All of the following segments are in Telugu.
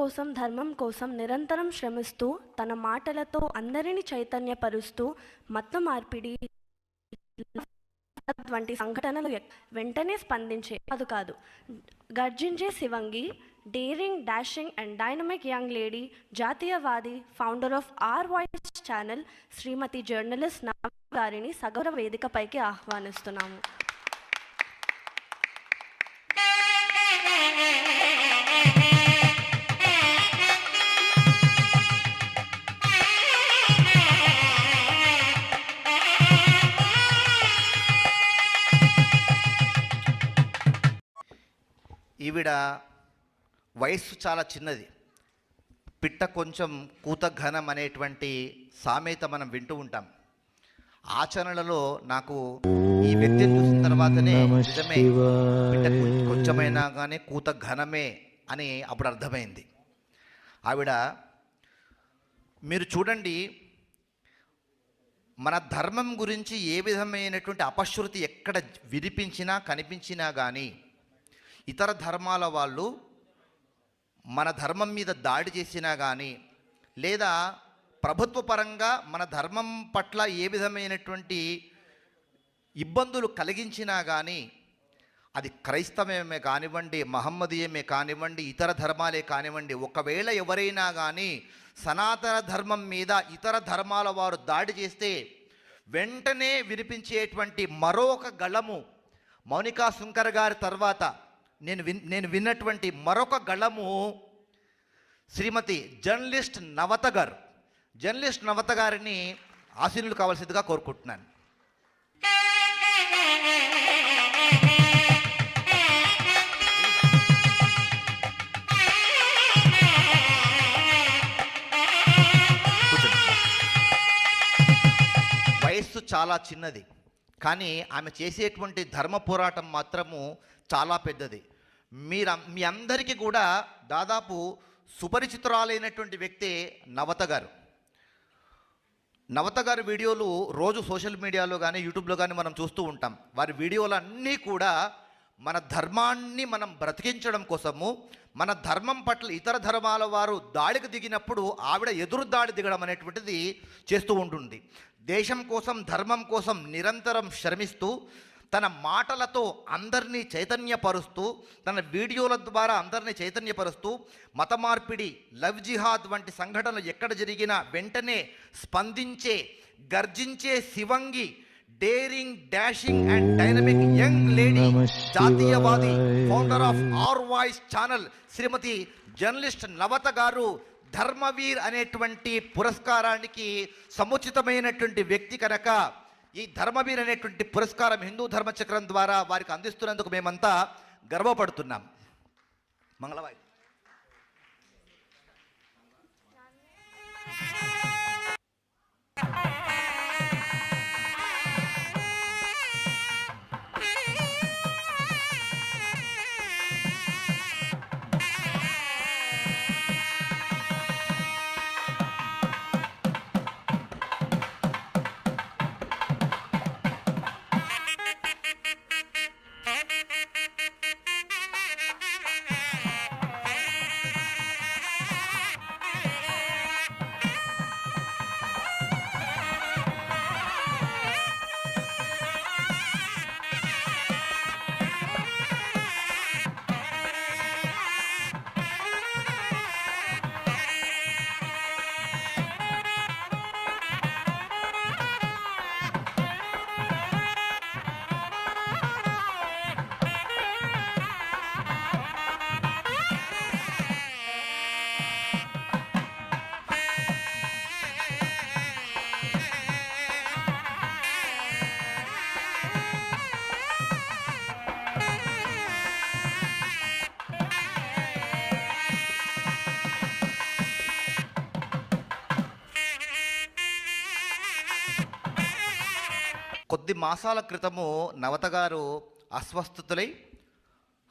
కోసం ధర్మం కోసం నిరంతరం శ్రమిస్తూ తన మాటలతో అందరినీ చైతన్యపరుస్తూ మత మార్పిడి వంటి సంఘటనలు వెంటనే స్పందించే అది కాదు. గర్జించే శివంగి daring dashing and dynamic young lady జాతీయవాది founder of R voice channel Shrimati journalist Nava గారిని సగౌరవ వేదికపైకి ఆహ్వానిస్తున్నాము. ఈవిడ వయస్సు చాలా చిన్నది. పిట్ట కొంచెం కూత ఘనం అనేటువంటి సామెత మనం వింటూ ఉంటాం. ఆచరణలో నాకు ఈ వ్యక్తిని చూసిన తర్వాతనే నిజమే పిట్ట కొంచెమైనా కానీ కూత ఘనమే అని అప్పుడు అర్థమైంది. ఆవిడ మీరు చూడండి మన ధర్మం గురించి ఏ విధమైనటువంటి అపశృతి ఎక్కడ వినిపించినా కనిపించినా కానీ ఇతర ధర్మాల వాళ్ళు మన ధర్మం మీద దాడి చేసినా కానీ లేదా ప్రభుత్వ పరంగా మన ధర్మం పట్ల ఏ విధమైనటువంటి ఇబ్బందులు కలిగించినా కానీ అది క్రైస్తవమే కానివ్వండి మహమ్మదీయమే కానివ్వండి ఇతర ధర్మాలే కానివ్వండి ఒకవేళ ఎవరైనా కానీ సనాతన ధర్మం మీద ఇతర ధర్మాల వారు దాడి చేస్తే వెంటనే వినిపించేటువంటి మరొక గళము మౌనికా శుంకర్ గారి తర్వాత నేను విన్ నేను విన్నటువంటి మరొక గళము శ్రీమతి జర్నలిస్ట్ నవత గారు. జర్నలిస్ట్ నవత గారిని ఆశీనులు కావాల్సిందిగా కోరుకుంటున్నాను. వయస్సు చాలా చిన్నది కానీ ఆమె చేసేటువంటి ధర్మ పోరాటం మాత్రము చాలా పెద్దది. మీరు మీ అందరికీ కూడా దాదాపు సుపరిచితురాలైనటువంటి వ్యక్తే నవత గారు. నవత గారి వీడియోలు రోజు సోషల్ మీడియాలో కానీ యూట్యూబ్లో కానీ మనం చూస్తూ ఉంటాం. వారి వీడియోలు అన్నీ కూడా మన ధర్మాన్ని మనం బ్రతికించడం కోసము మన ధర్మం పట్ల ఇతర ధర్మాల వారు దాడికి దిగినప్పుడు ఆవిడ ఎదురు దాడి దిగడం అనేటువంటిది చేస్తూ ఉంటుంది దేశం కోసం ధర్మం కోసం నిరంతరం శ్రమిస్తూ తన మాటలతో అందరినీ చైతన్యపరుస్తూ తన వీడియోల ద్వారా అందరినీ చైతన్యపరుస్తూ మత మార్పిడి లవ్ జిహాద్ వంటి సంఘటనలు ఎక్కడ జరిగినా వెంటనే స్పందించే గర్జించే శివంగి daring dashing and dynamic young lady జాతీయవాది founder of R voice channel Shrimati journalist Navata garu Dharmaveer అనేటువంటి పురస్కారానికి సముచితమైనటువంటి వ్యక్తి కనుక ఈ ధర్మవీర్ అనేటువంటి పురస్కారం హిందూ ధర్మచక్రం ద్వారా వారికి అందిస్తున్నందుకు మేమంతా గర్వపడుతున్నాం. మంగళవాయి కొద్ది మాసాల క్రితము నవత గారు అస్వస్థతులై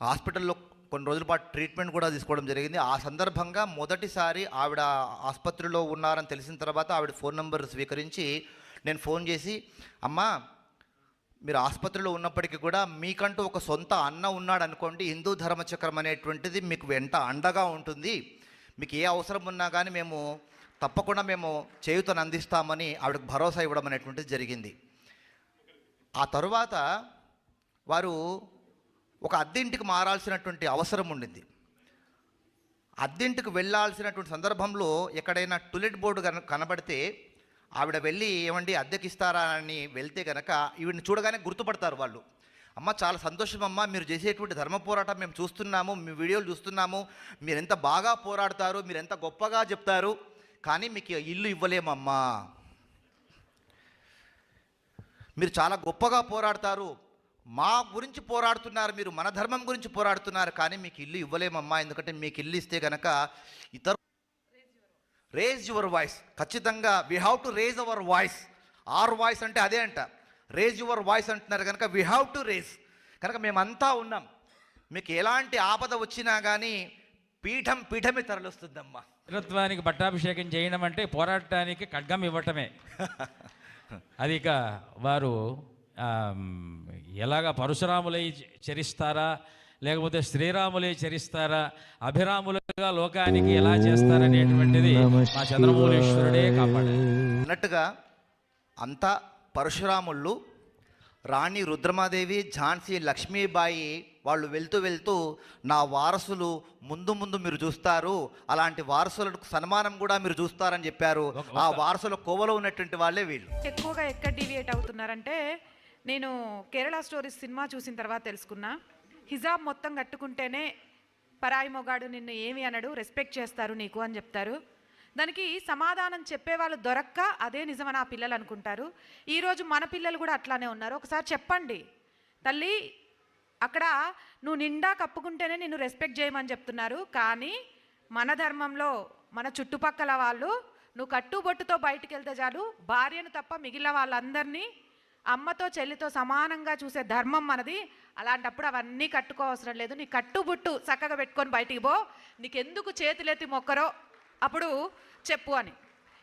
హాస్పిటల్లో కొన్ని రోజుల పాటు ట్రీట్మెంట్ కూడా తీసుకోవడం జరిగింది. ఆ సందర్భంగా మొదటిసారి ఆవిడ ఆసుపత్రిలో ఉన్నారని తెలిసిన తర్వాత ఆవిడ ఫోన్ నెంబర్ స్వీకరించి నేను ఫోన్ చేసి అమ్మా మీరు ఆసుపత్రిలో ఉన్నప్పటికీ కూడా మీకంటూ ఒక సొంత అన్న ఉన్నాడు అనుకోండి హిందూ ధర్మచక్రం అనేటువంటిది మీకు వెంట అండగా ఉంటుంది. మీకు ఏ అవసరం ఉన్నా కానీ మేము తప్పకుండా మేము చేయుతను అందిస్తామని ఆవిడకు భరోసా ఇవ్వడం అనేటువంటిది జరిగింది. ఆ తరువాత వారు ఒక అద్దెంటికి మారాల్సినటువంటి అవసరం ఉండింది. అద్దెంటికి వెళ్ళాల్సినటువంటి సందర్భంలో ఎక్కడైనా టులెట్ బోర్డు కన కనబడితే ఆవిడ వెళ్ళి ఏమండి అద్దెకిస్తారా అని వెళ్తే కనుక ఈవిడిని చూడగానే గుర్తుపడతారు వాళ్ళు. అమ్మ చాలా సంతోషం అమ్మ మీరు చేసేటువంటి ధర్మ పోరాటం మేము చూస్తున్నాము మీ వీడియోలు చూస్తున్నాము మీరు ఎంత బాగా పోరాడతారు మీరు ఎంత గొప్పగా చెప్తారు కానీ మీకు ఇల్లు ఇవ్వలేమమ్మా. మీరు చాలా గొప్పగా పోరాడతారు. మా గురించి పోరాడుతున్నారు మీరు మన ధర్మం గురించి పోరాడుతున్నారు కానీ మీకు ఇల్లు ఇవ్వలేమమ్మా ఎందుకంటే మీకు ఇల్లు ఇస్తే కనుక ఇతర రేజ్ యువర్ వాయిస్ ఖచ్చితంగా we have to raise our voice R voice అంటే అదే అంట. రేజ్ యువర్ వాయిస్ అంటున్నారు కనుక వీ హ్యావ్ టు రేజ్ కనుక మేమంతా ఉన్నాం. మీకు ఎలాంటి ఆపద వచ్చినా కానీ పీఠం పీఠమే తరలిస్తుందమ్మా. వీరత్వానికి పట్టాభిషేకం చేయడం అంటే పోరాడటానికి ఖడ్గం ఇవ్వటమే. అది ఇక వారు ఎలాగ పరశురాములై చరిస్తారా? లేకపోతే శ్రీరాములై చరిస్తారా? అభిరాములుగా లోకానికి ఎలా చేస్తారనేటువంటిది మా చంద్రమౌళీశ్వరుడే కాపాడారు. అన్నట్టుగా అంతా పరశురాముళ్ళు రాణి రుద్రమాదేవి ఝాన్సీ లక్ష్మీబాయి వాళ్ళు వెళ్తూ వెళ్తూ నా వారసులు ముందు ముందు మీరు చూస్తారు అలాంటి వారసులకు సన్మానం కూడా మీరు చూస్తారని చెప్పారు. ఆ వారసుల కోవలో ఉన్నటువంటి వాళ్ళే వీళ్ళు. ఎక్కువగా ఎక్కడ డీవియేట్ అవుతున్నారంటే నేను కేరళ స్టోరీస్ సినిమా చూసిన తర్వాత తెలుసుకున్నా. హిజాబ్ మొత్తం కట్టుకుంటేనే పరాయి మొగాడు నిన్ను ఏమి అనడు రెస్పెక్ట్ చేస్తారు నీకు అని చెప్తారు. దానికి సమాధానం చెప్పేవాళ్ళు దొరక్క అదే నిజమని ఆ పిల్లలు అనుకుంటారు. ఈరోజు మన పిల్లలు కూడా అట్లానే ఉన్నారు. ఒకసారి చెప్పండి. తల్లి అక్కడ నువ్వు నిండా కప్పుకుంటేనే నిన్ను రెస్పెక్ట్ చేయమని చెప్తున్నారు. కానీ మన ధర్మంలో మన చుట్టుపక్కల వాళ్ళు నువ్వు కట్టుబొట్టుతో బయటికి వెళ్తే చాలు భార్యను తప్ప మిగిలిన వాళ్ళందరినీ అమ్మతో చెల్లితో సమానంగా చూసే ధర్మం మనది. అలాంటప్పుడు అవన్నీ కట్టుకోవసరం లేదు. నీ కట్టుబుట్టు చక్కగా పెట్టుకొని బయటికి పో. నీకెందుకు చేతులెత్తి మొక్కరో? అప్పుడు చెప్పు అని.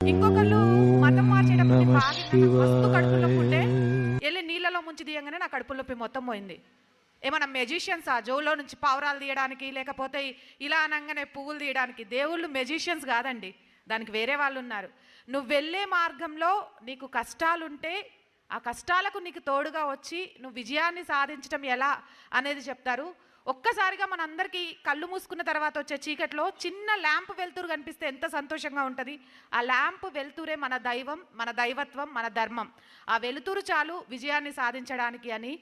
ఇంకొకళ్ళు మతం మార్చేటప్పుడు వెళ్ళి నీళ్ళలో ముంచి తీయంగానే నా కడుపులో నొప్పి మొత్తం పోయింది. ఏమన్నా మెజిషియన్స్ ఆ జోలో నుంచి పావురాలు తీయడానికి లేకపోతే ఇలా అనగానే పువ్వులు తీయడానికి? దేవుళ్ళు మెజిషియన్స్ కాదండి. దానికి వేరే వాళ్ళు ఉన్నారు. నువ్వు వెళ్ళే మార్గంలో నీకు కష్టాలుంటే ఆ కష్టాలకు నీకు తోడుగా వచ్చి నువ్వు విజయాన్ని సాధించడం ఎలా అనేది చెప్తారు. ఒక్కసారిగా మనందరికీ కళ్ళు మూసుకున్న తర్వాత వచ్చే చీకట్లో చిన్న ల్యాంప్ వెలుతురు కనిపిస్తే ఎంత సంతోషంగా ఉంటుంది. ఆ ల్యాంప్ వెలుతురే మన దైవం మన దైవత్వం మన ధర్మం. ఆ వెలుతురు చాలు విజయాన్ని సాధించడానికి అని.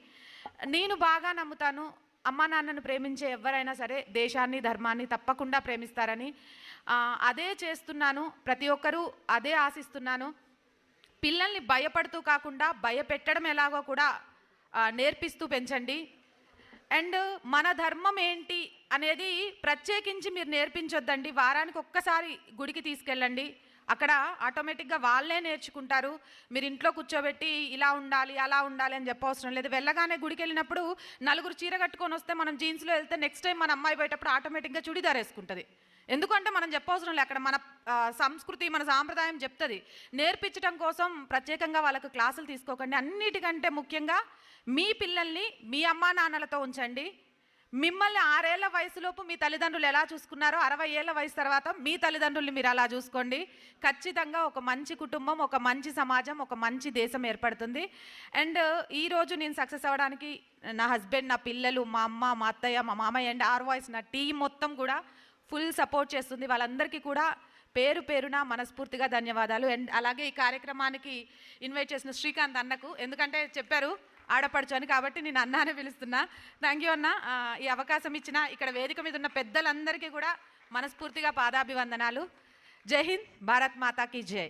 నేను బాగా నమ్ముతాను. అమ్మా నాన్నను ప్రేమించే ఎవరైనా సరే దేశాన్ని ధర్మాన్ని తప్పకుండా ప్రేమిస్తారని అదే చేస్తున్నాను. ప్రతి ఒక్కరూ అదే ఆశిస్తున్నాను. పిల్లల్ని భయపడుతూ కాకుండా భయపెట్టడం ఎలాగో కూడా నేర్పిస్తూ పెంచండి. అండ్ మన ధర్మం ఏంటి అనేది ప్రత్యేకించి మీరు నేర్పించొద్దండి. వారానికి ఒక్కసారి గుడికి తీసుకెళ్ళండి. అక్కడ ఆటోమేటిక్గా వాళ్ళే నేర్చుకుంటారు. మీరు ఇంట్లో కూర్చోబెట్టి ఇలా ఉండాలి అలా ఉండాలి అని చెప్పవసరం లేదు. వెళ్ళగానే గుడికి వెళ్ళినప్పుడు నలుగురు చీర కట్టుకొని వస్తే మనం జీన్స్లో వెళ్తే నెక్స్ట్ టైం మన అమ్మాయి పోయేటప్పుడు ఆటోమేటిక్గా చుడిదార్ వేసుకుంటుంది. ఎందుకంటే మనం చెప్పవసరం లేదు. అక్కడ మన సంస్కృతి మన సాంప్రదాయం చెప్తుంది. నేర్పించడం కోసం ప్రత్యేకంగా వాళ్ళకు క్లాసులు తీసుకోకండి. అన్నిటికంటే ముఖ్యంగా మీ పిల్లల్ని మీ అమ్మా నాన్నలతో ఉంచండి. మిమ్మల్ని ఆరేళ్ళ వయసులోపు మీ తల్లిదండ్రులు ఎలా చూసుకున్నారో అరవై ఏళ్ళ వయసు తర్వాత మీ తల్లిదండ్రుల్ని మీరు అలా చూసుకోండి. ఖచ్చితంగా ఒక మంచి కుటుంబం ఒక మంచి సమాజం ఒక మంచి దేశం ఏర్పడుతుంది. అండ్ ఈరోజు నేను సక్సెస్ అవ్వడానికి నా హస్బెండ్ నా పిల్లలు మా అమ్మ మా అత్తయ్య మా మామయ్య అండ్ ఆర్ వాయిస్ నా టీం మొత్తం కూడా ఫుల్ సపోర్ట్ చేస్తుంది. వాళ్ళందరికీ కూడా పేరు పేరున మనస్ఫూర్తిగా ధన్యవాదాలు. అండ్ అలాగే ఈ కార్యక్రమానికి ఇన్వైట్ చేసిన శ్రీకాంత్ అన్నకు ఎందుకంటే చెప్పారు ఆడపడుచు కాబట్టి నేను అన్నానే పిలుస్తున్నా. థ్యాంక్ యూ అన్న. ఈ అవకాశం ఇచ్చిన ఇక్కడ వేదిక మీద ఉన్న పెద్దలందరికీ కూడా మనస్ఫూర్తిగా పాదాభివందనాలు. జై హింద్ భారత్ మాతాకి జై.